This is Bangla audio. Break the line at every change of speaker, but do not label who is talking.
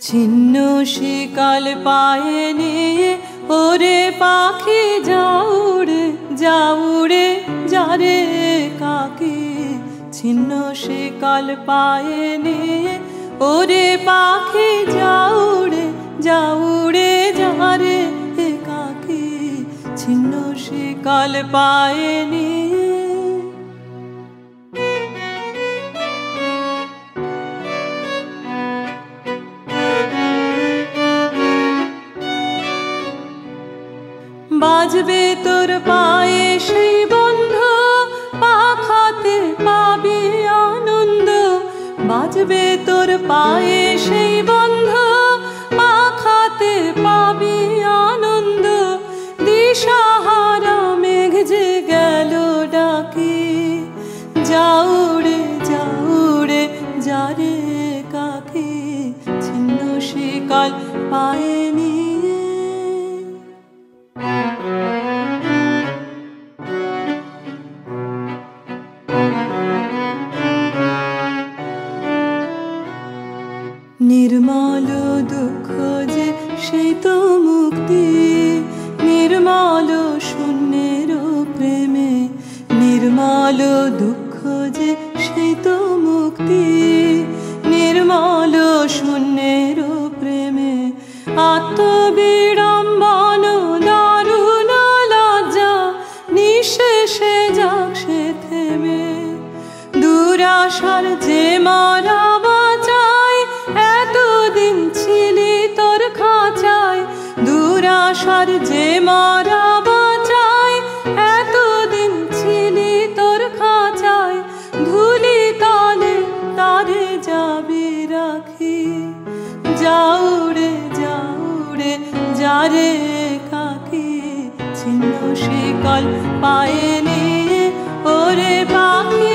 ছিন্ন শিকাল পায়ে নিয়ে, ওরে পাখি যাউড়ে যাউড়ে যারে কাকে? ছিন্ন শিকাল পায়ে নিয়ে, ওরে পাখি যাউড়ে যাউড়ে যারে কাকে? ছিন্ন শিকাল পায়ে নিয়ে বাজবে তোর পায়ে সেই বন্ধ পাখাতে পাবি আনন্দ। বাজবে তোর পায়ে সেই বন্ধ পাখাতে পাবি আনন্দ। দিশাহারা মেঘ যে গেল ডাকি যাউড়ে যাউড়ে যারে কাকে। ছিন্ন শিকাল পায়ে সেই তো মুক্তি, নির্মল শূন্যের প্রেমে, নির্মল দুঃখ যে সেই তো মুক্তি, নির্মল শূন্যের প্রেমে, আত্মবিড়ম্বন দারুণ লজ্জা, নিঃশেষে যাক সে থেমে, দুরাশার যে মারা যারে কাকে ছিন্ন শিকল পায়ে নিয়ে? ওরে পাখি